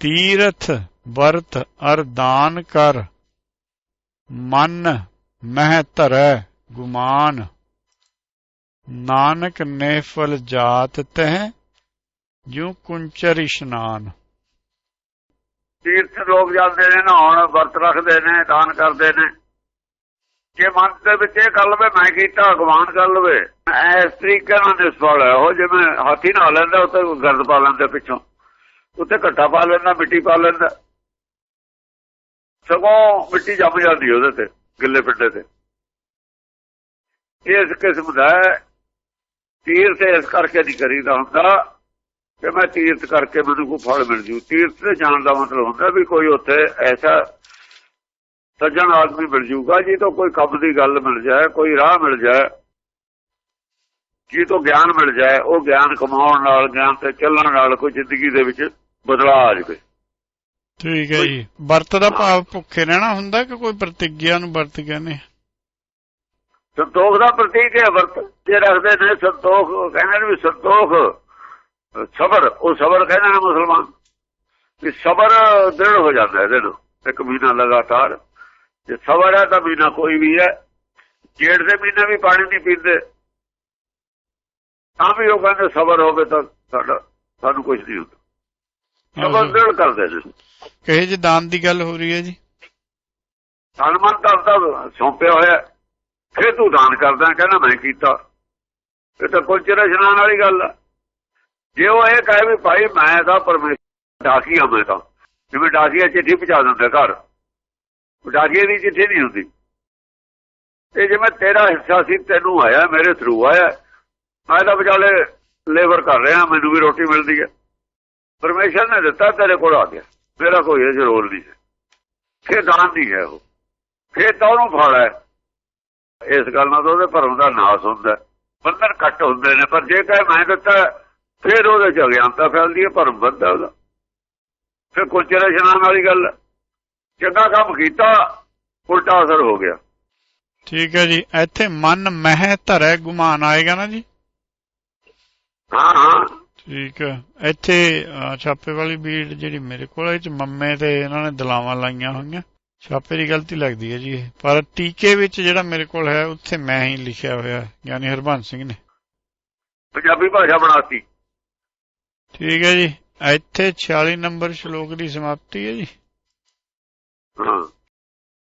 ਤੀਰਥ, ਵਰਤ ਅਰਦਾਨ ਕਰ। ਮਨ ਮਹਿ ਧਰੈ ਗੁਮਾਨ। ਨਾਨਕ ਨੇ ਫਲ ਜਾਤ ਤਹਿ, ਜਿਉ ਕੁੰਚਰ ਇਸ਼ਨਾਨ। ਤੀਰਥ ਲੋਕ ਜਾਂਦੇ ਨੇ, ਨਹਾਉਣ, ਵਰਤ ਰੱਖਦੇ ਨੇ, ਦਾਨ ਕਰਦੇ ਨੇ। ਜੇ ਮਨ ਦੇ ਵਿੱਚ ਇਹ ਗੱਲ ਲਵੇ ਮੈਂ ਕੀਤਾ, ਅਗਵਾਨ ਕਰ ਲਵੇ ਇਸ ਤਰੀਕੇ ਨਾਲ ਨਿਸਫਲ ਹੈ ਉਹ ਜਿਵੇਂ ਹਾਥੀ ਨਹਾ ਲੈਂਦਾ ਉੱਤੇ ਗਰਦ ਪਾ ਲੈਂਦਾ ਪਿੱਛੋਂ। ਉੱਤੇ ਘੱਟਾ ਪਾ ਲੈਂਦਾ, ਮਿੱਟੀ ਪਾ ਲੈਂਦਾ। ਸਗੋਂ ਮਿੱਟੀ ਜੰਮ ਜਾਂਦੀ ਉਹਦੇ ਤੇ, ਗਿੱਲੇ ਪਿੰਡੇ ਤੇ। ਇਸ ਕਿਸਮ ਦਾ ਹੈ। ਤੀਰਥ ਇਸ ਕਰਕੇ ਨਹੀਂ ਕਰੀਦਾ ਹੁੰਦਾ ਕਿ ਮੈਂ ਤੀਰਥ ਕਰਕੇ ਮੈਨੂੰ ਕੋਈ ਫਲ ਮਿਲ ਜੂ। ਤੀਰਥ ਤੇ ਜਾਣ ਦਾ ਮਤਲਬ ਹੁੰਦਾ ਵੀ ਕੋਈ ਉੱਥੇ ਐਸਾ ਸੱਜਣ ਆਦਮੀ ਮਿਲ ਜੂਗਾ ਜੀ ਤੋਂ ਕੋਈ ਕੰਮ ਦੀ ਗੱਲ ਮਿਲ ਜਾਏ, ਕੋਈ ਰਾਹ ਮਿਲ ਜਾਏ ਜੀ ਤੋਂ ਗਿਆਨ ਮਿਲ ਜਾਏ, ਉਹ ਗਿਆਨ ਕਮਾਉਣ ਨਾਲ, ਗਿਆਨ ਤੇ ਚੱਲਣ ਨਾਲ ਕੋਈ ਜ਼ਿੰਦਗੀ ਦੇ ਵਿੱਚ ਬਦਲਾਅ ਆ ਜਾਵੇ। ਠੀਕ ਹੈ ਜੀ। ਵਰਤ ਦਾ ਭਾਵ ਭੁੱਖੇ ਰਹਿਣਾ ਹੁੰਦਾ ਕਿ ਕੋਈ ਪ੍ਰਤੀਗਿਆ ਨੂੰ ਵਰਤ ਕਹਿੰਦੇ ਸੰਤੋਖ ਦਾ ਪ੍ਰਤੀਕ ਹੈ ਵਰਤ। ਜੇ ਰੱਖਦੇ ਨੇ ਸੰਤੋਖ ਕਹਿੰਦੇ ਨੇ ਵੀ ਸੰਤੋਖ ਸਬਰ ਉਹ ਸਬਰ ਕਹਿੰਦੇ ਨੇ ਮੁਸਲਮਾਨ। ਵੀ ਸਬਰ ਦ੍ਰਿੜ ਹੋ ਜਾਂਦਾ ਇਹਦੇ ਨਾਲ। ਇੱਕ ਮਹੀਨਾ ਲਗਾਤਾਰ। ਜੇ ਸਬਰ ਹੈ ਤਾਂ ਮਹੀਨਾ ਕੋਈ ਵੀ ਹੈ। ਜੇੜ ਦੇ ਮਹੀਨੇ ਵੀ ਪਾਣੀ ਨਹੀਂ ਪੀਂਦੇ। ਤਾਂ ਵੀ ਉਹ ਕਹਿੰਦੇ ਸਬਰ ਹੋਵੇ ਤਾਂ ਸਾਡਾ ਸਾਨੂੰ ਕੁਝ ਨਹੀਂ ਹੁੰਦਾ। ਕਰਦੇ ਨੇ ਕਹੇ ਜੇ ਦਾਨ ਦੀ ਗੱਲ ਹੋ ਰਹੀ ਹੈ ਜੀ। ਸਨਮਨ ਕਰਦਾ ਸੌਂਪਿਆ ਹੋਇਆ। ਫਿਰ ਤੂੰ ਦਾਨ ਕਰਦਾ ਕਹਿੰਦਾ ਮੈਂ ਕੀਤਾ। ਇਹ ਤਾਂ ਕੋਈ ਚਿਹਰਾ ਇਸ਼ਨਾਨ ਵਾਲੀ ਗੱਲ ਆ। ਜੇ ਉਹ ਇਹ ਕਹੇ ਵੀ ਭਾਈ ਮੈਂ ਤਾਂ ਪਰਮੇਸ਼ਰ ਡਾਕੀ ਆ ਮੈਂ ਤਾਂ। ਜਿਵੇਂ ਡਾਕੀਆ ਚਿੱਠੀ ਪਹੁੰਚਾ ਦਿੰਦਾ ਘਰ। ਡਾਕੀਏ ਦੀ ਚਿੱਠੀ ਨਹੀਂ ਹੁੰਦੀ। ਇਹ ਜਿਵੇਂ ਤੇਰਾ ਹਿੱਸਾ ਸੀ ਤੈਨੂੰ ਆਇਆ ਮੇਰੇ ਥਰੂ ਆਇਆ। ਮੈਂ ਤਾਂ ਵਿਚਾਲੇ ਲੇਬਰ ਕਰ ਰਿਹਾ ਮੈਨੂੰ ਵੀ ਰੋਟੀ ਮਿਲਦੀ ਹੈ। ਪਰਮੇਸ਼ਰ ਨੇ ਦਿੱਤਾ ਤੇਰੇ ਕੋਲ ਆ ਗਿਆ। ਮੇਰਾ ਕੋਈ ਇਹ ਰੋਲ ਨਹੀਂ ਹੈ। ਫਿਰ ਦਾਨ ਨਹੀਂ ਹੈ ਉਹ। ਫਿਰ ਤਾਂ ਉਹਨੂੰ ਫਲ ਹੈ। ਇਸ ਗੱਲ ਨਾਲ ਉਹਦੇ ਭਰਮ ਦਾ ਨਾਸ ਹੁੰਦਾ ਬੰਧਨ ਕੱਟ ਹੁੰਦੇ ਨੇ ਪਰ ਜੇ ਕਹੇ ਮੈਂ ਦਿੱਤਾ ਫਿਰ ਉਹਦੇ ਚ ਅਗਿਆਨਤਾ ਫੈਲਦੀ ਹੈ ਭਰਮ ਵੱਧਦਾ ਉਹਦਾ। ਫਿਰ ਕੁਚਰੇ ਇਸ਼ਨਾਨ ਵਾਲੀ ਗੱਲ। ਚੰਗਾ ਕੰਮ ਕੀਤਾ ਉਲਟਾ ਅਸਰ ਹੋ ਗਿਆ। ਠੀਕ ਹੈ ਜੀ। ਇੱਥੇ ਮਨ ਮਹਿ ਧਰੈ ਗੁਮਾਨ ਆਏਗਾ ਨਾ ਜੀ? ਹਾਂ ਹਾਂ। ਠੀਕ ਹੈ ਇੱਥੇ ਛਾਪੇ ਵਾਲੀ ਬੀੜ ਜਿਹੜੀ ਮੇਰੇ ਕੋਲ ਹੈ ਇਹ ਚ ਮੰਮੇ ਤੇ ਇਹਨਾਂ ਨੇ ਦਲਾਵਾਂ ਲਾਈਆਂ ਹੋਈਆਂ। ਛਾਪੇ ਦੀ ਗਲਤੀ ਲੱਗਦੀ ਹੈ ਜੀ ਪਰ ਟੀਕੇ ਵਿੱਚ ਜਿਹੜਾ ਮੇਰੇ ਕੋਲ ਹੈ ਉੱਥੇ ਮੈਂ ਹੀ ਲਿਖਿਆ ਹੋਇਆ ਹੈ, ਯਾਨੀ ਹਰਬੰਸ ਸਿੰਘ ਨੇ। ਪੰਜਾਬੀ ਭਾਸ਼ਾ ਬਣਾਤੀ। ਠੀਕ ਹੈ ਜੀ। ਇੱਥੇ 46 ਨੰਬਰ ਸ਼ਲੋਕ ਦੀ ਸਮਾਪਤੀ ਹੈ ਜੀ। ਹਾਂ।